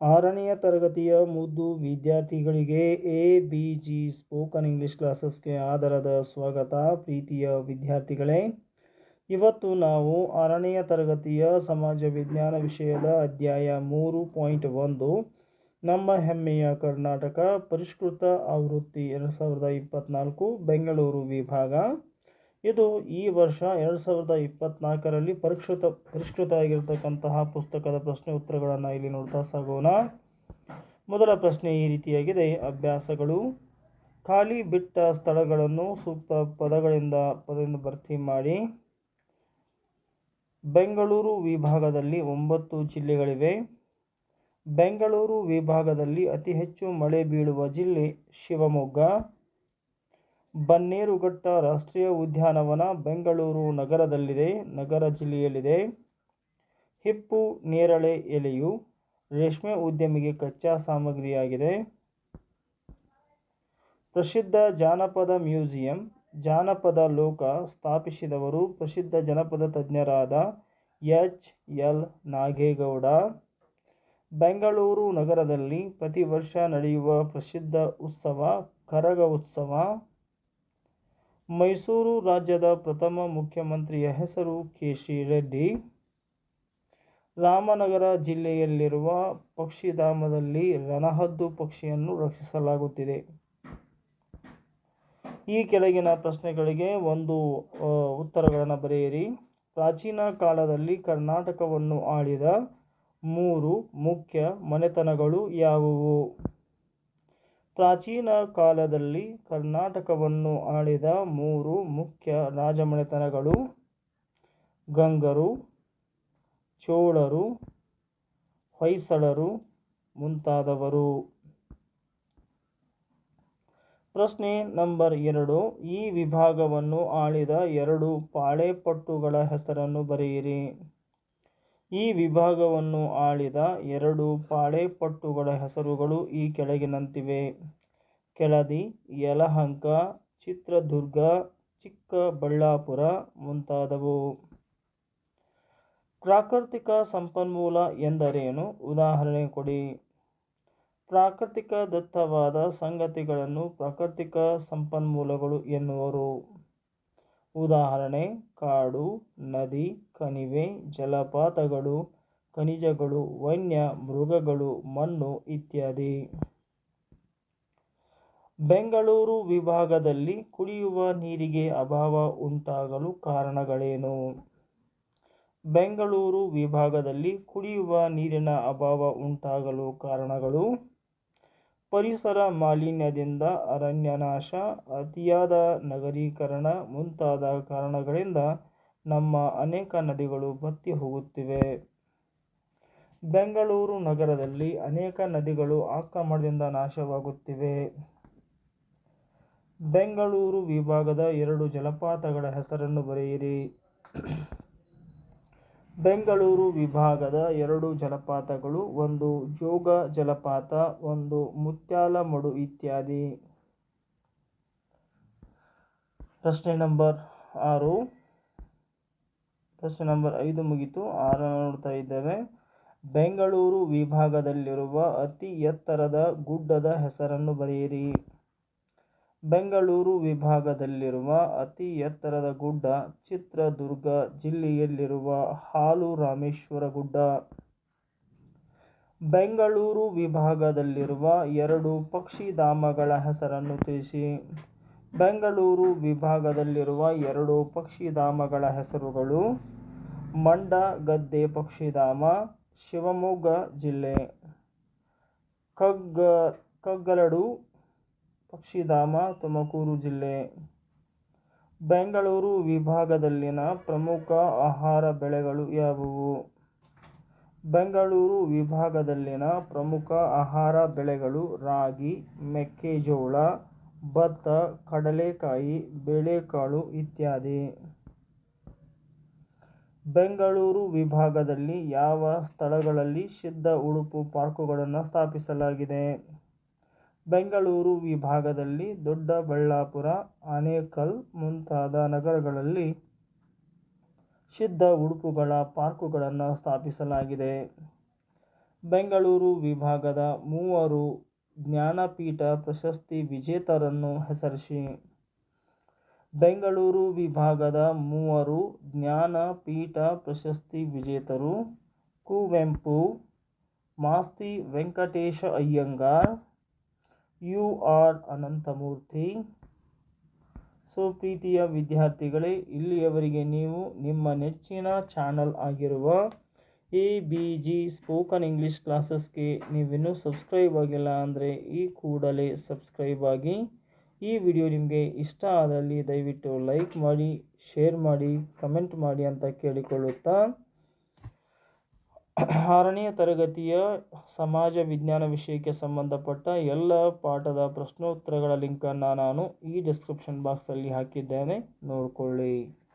ಆರನೆಯ ತರಗತಿಯ ಮುದ್ದು ವಿದ್ಯಾರ್ಥಿಗಳಿಗೆ A B G spoken English ಕ್ಲಾಸಸ್ಗೆ ಆಧಾರದ ಸ್ವಾಗತ. ಪ್ರೀತಿಯ ವಿದ್ಯಾರ್ಥಿಗಳೇ, ಇವತ್ತು ನಾವು ಆರನೆಯ ತರಗತಿಯ ಸಮಾಜ ವಿಜ್ಞಾನ ವಿಷಯದ ಅಧ್ಯಾಯ ಮೂರು ಪಾಯಿಂಟ್ ಒಂದು, ನಮ್ಮ ಹೆಮ್ಮೆಯ ಕರ್ನಾಟಕ ಪರಿಷ್ಕೃತ ಆವೃತ್ತಿ ಎರಡು ಸಾವಿರದ ಇಪ್ಪತ್ನಾಲ್ಕು, ಬೆಂಗಳೂರು ವಿಭಾಗ. ಇದು ಈ ವರ್ಷ ಎರಡು ಸಾವಿರದ ಇಪ್ಪತ್ನಾಲ್ಕರಲ್ಲಿ ಪರಿಷ್ಕೃತ ಪರಿಷ್ಕೃತ ಆಗಿರತಕ್ಕಂತಹ ಪುಸ್ತಕದ ಪ್ರಶ್ನೆ ಉತ್ತರಗಳನ್ನು ಇಲ್ಲಿ ನೋಡ್ತಾ ಸಾಗೋಣ. ಮೊದಲ ಪ್ರಶ್ನೆ ಈ ರೀತಿಯಾಗಿದೆ. ಅಭ್ಯಾಸಗಳು. ಖಾಲಿ ಬಿಟ್ಟ ಸ್ಥಳಗಳನ್ನು ಸೂಕ್ತ ಪದಗಳಿಂದ, ಪದದಿಂದ ಭರ್ತಿ ಮಾಡಿ. ಬೆಂಗಳೂರು ವಿಭಾಗದಲ್ಲಿ ಒಂಬತ್ತು ಜಿಲ್ಲೆಗಳಿವೆ. ಬೆಂಗಳೂರು ವಿಭಾಗದಲ್ಲಿ ಅತಿ ಹೆಚ್ಚು ಮಳೆ ಬೀಳುವ ಜಿಲ್ಲೆ ಶಿವಮೊಗ್ಗ. ಬನ್ನೇರುಘಟ್ಟ ರಾಷ್ಟ್ರೀಯ ಉದ್ಯಾನವನ ಬೆಂಗಳೂರು ನಗರದಲ್ಲಿದೆ, ನಗರ ಜಿಲ್ಲೆಯಲ್ಲಿದೆ. ಹಿಪ್ಪು, ನೇರಳೆ ಎಲೆಯು ರೇಷ್ಮೆ ಉದ್ಯಮಿಗೆ ಕಚ್ಚಾ ಸಾಮಗ್ರಿಯಾಗಿದೆ. ಪ್ರಸಿದ್ಧ ಜಾನಪದ ಮ್ಯೂಸಿಯಂ, ಜಾನಪದ ಲೋಕ ಸ್ಥಾಪಿಸಿದವರು ಪ್ರಸಿದ್ಧ ಜನಪದ ತಜ್ಞರಾದ ಎಚ್ ಎಲ್ ನಾಗೇಗೌಡ. ಬೆಂಗಳೂರು ನಗರದಲ್ಲಿ ಪ್ರತಿ ವರ್ಷ ನಡೆಯುವ ಪ್ರಸಿದ್ಧ ಉತ್ಸವ ಕರಗ ಉತ್ಸವ. ಮೈಸೂರು ರಾಜ್ಯದ ಪ್ರಥಮ ಮುಖ್ಯಮಂತ್ರಿಯ ಹೆಸರು ಕೆ. ಸಿ. ರೆಡ್ಡಿ. ರಾಮನಗರ ಜಿಲ್ಲೆಯಲ್ಲಿರುವ ಪಕ್ಷಿಧಾಮದಲ್ಲಿ ರಣಹದ್ದು ಪಕ್ಷಿಯನ್ನು ರಕ್ಷಿಸಲಾಗುತ್ತಿದೆ. ಈ ಕೆಳಗಿನ ಪ್ರಶ್ನೆಗಳಿಗೆ ಒಂದು ಉತ್ತರಗಳನ್ನು ಬರೆಯಿರಿ. ಪ್ರಾಚೀನ ಕಾಲದಲ್ಲಿ ಕರ್ನಾಟಕವನ್ನು ಆಳಿದ ಮೂರು ಮುಖ್ಯ ಮನೆತನಗಳು ಯಾವುವು? ಪ್ರಾಚೀನ ಕಾಲದಲ್ಲಿ ಕರ್ನಾಟಕವನ್ನು ಆಳಿದ ಮೂರು ಮುಖ್ಯ ರಾಜಮನೆತನಗಳು. ಗಂಗರು, ಚೋಳರು, ಹೊಯ್ಸಳರು ಮುಂತಾದವರು. ಪ್ರಶ್ನೆ ನಂಬರ್ ಎರಡು. ಈ ವಿಭಾಗವನ್ನು ಆಳಿದ ಎರಡು ಪಾಳೆಪಟ್ಟುಗಳ ಹೆಸರನ್ನು ಬರೆಯಿರಿ. ಈ ವಿಭಾಗವನ್ನು ಆಳಿದ ಎರಡು ಪಾಳೆಪಟ್ಟುಗಳ ಹೆಸರುಗಳು ಈ ಕೆಳಗಿನಂತಿವೆ. ಕೆಳದಿ ಯಲಹಂಕ, ಚಿತ್ರದುರ್ಗ, ಚಿಕ್ಕಬಳ್ಳಾಪುರ ಮುಂತಾದವು. ಪ್ರಾಕೃತಿಕ ಸಂಪನ್ಮೂಲ ಎಂದರೇನು? ಉದಾಹರಣೆ ಕೊಡಿ. ಪ್ರಾಕೃತಿಕ ದತ್ತವಾದ ಸಂಗತಿಗಳನ್ನು ಪ್ರಾಕೃತಿಕ ಸಂಪನ್ಮೂಲಗಳು ಎನ್ನುವರು. ಉದಾಹರಣೆ, ಕಾಡು, ನದಿ, ಕಣಿವೆ, ಜಲಪಾತಗಳು, ಖನಿಜಗಳು, ವನ್ಯ ಮೃಗಗಳು, ಮಣ್ಣು ಇತ್ಯಾದಿ. ಬೆಂಗಳೂರು ವಿಭಾಗದಲ್ಲಿ ಕುಡಿಯುವ ನೀರಿಗೆ ಅಭಾವ ಉಂಟಾಗಲು ಕಾರಣಗಳೇನು? ಬೆಂಗಳೂರು ವಿಭಾಗದಲ್ಲಿ ಕುಡಿಯುವ ನೀರಿನ ಅಭಾವ ಉಂಟಾಗಲು ಕಾರಣಗಳು? ಪರಿಸರ ಮಾಲಿನ್ಯದಿಂದ ಅರಣ್ಯನಾಶ, ಅತಿಯಾದ ನಗರೀಕರಣ ಮುಂತಾದ ಕಾರಣಗಳಿಂದ ನಮ್ಮ ಅನೇಕ ನದಿಗಳು ಬತ್ತಿ ಹೋಗುತ್ತಿವೆ. ಬೆಂಗಳೂರು ನಗರದಲ್ಲಿ ಅನೇಕ ನದಿಗಳು ಆಕ್ರಮಣದಿಂದ ನಾಶವಾಗುತ್ತಿವೆ. ಬೆಂಗಳೂರು ವಿಭಾಗದ ಎರಡು ಜಲಪಾತಗಳ ಹೆಸರನ್ನು ಬರೆಯಿರಿ. ಬೆಂಗಳೂರು ವಿಭಾಗದ ಎರಡು ಜಲಪಾತಗಳು, ಒಂದು ಜೋಗ ಜಲಪಾತ, ಒಂದು ಮುತ್ಯಾಲಮಡು ಇತ್ಯಾದಿ. ಪ್ರಶ್ನೆ ನಂಬರ್ ಆರು. ಪ್ರಶ್ನೆ ನಂಬರ್ ಐದು ಮುಗಿತು. ಆರು ನೋಡ್ತಾ ಇದ್ದೇವೆ. ಬೆಂಗಳೂರು ವಿಭಾಗದಲ್ಲಿರುವ ಅತಿ ಎತ್ತರದ ಗುಡ್ಡದ ಹೆಸರನ್ನು ಬರೆಯಿರಿ. ಬೆಂಗಳೂರು ವಿಭಾಗದಲ್ಲಿರುವ ಅತಿ ಎತ್ತರದ ಗುಡ್ಡ ಚಿತ್ರದುರ್ಗ ಜಿಲ್ಲೆಯಲ್ಲಿರುವ ಹಾಲು ರಾಮೇಶ್ವರ ಗುಡ್ಡ ಬೆಂಗಳೂರು ವಿಭಾಗದಲ್ಲಿರುವ ಎರಡು ಪಕ್ಷಿಧಾಮಗಳ ಹೆಸರನ್ನು ತಿಳಿಸಿ. ಬೆಂಗಳೂರು ವಿಭಾಗದಲ್ಲಿರುವ ಎರಡು ಪಕ್ಷಿಧಾಮಗಳ ಹೆಸರುಗಳು ಮಂಡ ಗದ್ದೆ ಪಕ್ಷಿಧಾಮ, ಶಿವಮೊಗ್ಗ ಜಿಲ್ಲೆ. ಕಗ್ಗ, ಕಗ್ಗಲಡು ಪಕ್ಷಿಧಾಮ, ತುಮಕೂರು ಜಿಲ್ಲೆ. ಬೆಂಗಳೂರು ವಿಭಾಗದಲ್ಲಿನ ಪ್ರಮುಖ ಆಹಾರ ಬೆಳೆಗಳು ಯಾವುವು? ಬೆಂಗಳೂರು ವಿಭಾಗದಲ್ಲಿನ ಪ್ರಮುಖ ಆಹಾರ ಬೆಳೆಗಳು ರಾಗಿ, ಮೆಕ್ಕೆಜೋಳ, ಭತ್ತ, ಕಡಲೆಕಾಯಿ, ಬೇಳೆಕಾಳು ಇತ್ಯಾದಿ. ಬೆಂಗಳೂರು ವಿಭಾಗದಲ್ಲಿ ಯಾವ ಸ್ಥಳಗಳಲ್ಲಿ ಸಿದ್ಧ ಉಡುಪು ಪಾರ್ಕುಗಳನ್ನು ಸ್ಥಾಪಿಸಲಾಗಿದೆ? ಬೆಂಗಳೂರು ವಿಭಾಗದಲ್ಲಿ ದೊಡ್ಡಬಳ್ಳಾಪುರ, ಆನೇಕಲ್ ಮುಂತಾದ ನಗರಗಳಲ್ಲಿ ಸಿದ್ಧ ಉಡುಪುಗಳ ಪಾರ್ಕುಗಳನ್ನು ಸ್ಥಾಪಿಸಲಾಗಿದೆ. ಬೆಂಗಳೂರು ವಿಭಾಗದ ಮೂವರು ಜ್ಞಾನಪೀಠ ಪ್ರಶಸ್ತಿ ವಿಜೇತರನ್ನು ಹೆಸರಿಸಿ. ಬೆಂಗಳೂರು ವಿಭಾಗದ ಮೂವರು ಜ್ಞಾನಪೀಠ ಪ್ರಶಸ್ತಿ ವಿಜೇತರು Kuvempu, Masti Venkatesha Iyengar U R Ananthamurthy. So, ಪ್ರೀತಿಯ ವಿದ್ಯಾರ್ಥಿಗಳೇ, ಇಲ್ಲಿಯವರೆಗೆ ನೀವು ನಿಮ್ಮ ನೆಚ್ಚಿನ ಚಾನಲ್ ಆಗಿರುವ A B G spoken English ಕ್ಲಾಸಸ್ಗೆ ನೀವಿನ್ನೂ ಸಬ್ಸ್ಕ್ರೈಬ್ ಆಗಿಲ್ಲ ಅಂದರೆ ಈ ಕೂಡಲೇ ಸಬ್ಸ್ಕ್ರೈಬ್ ಆಗಿ. ಈ ವಿಡಿಯೋ ನಿಮಗೆ ಇಷ್ಟ ಆದಲ್ಲಿ ದಯವಿಟ್ಟು ಲೈಕ್ ಮಾಡಿ, ಶೇರ್ ಮಾಡಿ, ಕಮೆಂಟ್ ಮಾಡಿ ಅಂತ ಕೇಳಿಕೊಳ್ಳುತ್ತಾ ಆರನೇ ತರಗತಿಯ ಸಮಾಜ ವಿಜ್ಞಾನ ವಿಷಯಕ್ಕೆ ಸಂಬಂಧಪಟ್ಟ ಎಲ್ಲ ಪಾಠದ ಪ್ರಶ್ನೋತ್ತರಗಳ ಲಿಂಕನ್ನು ನಾನು ಈ ಡಿಸ್ಕ್ರಿಪ್ಷನ್ ಬಾಕ್ಸಲ್ಲಿ ಹಾಕಿದ್ದೇನೆ. ನೋಡಿಕೊಳ್ಳಿ.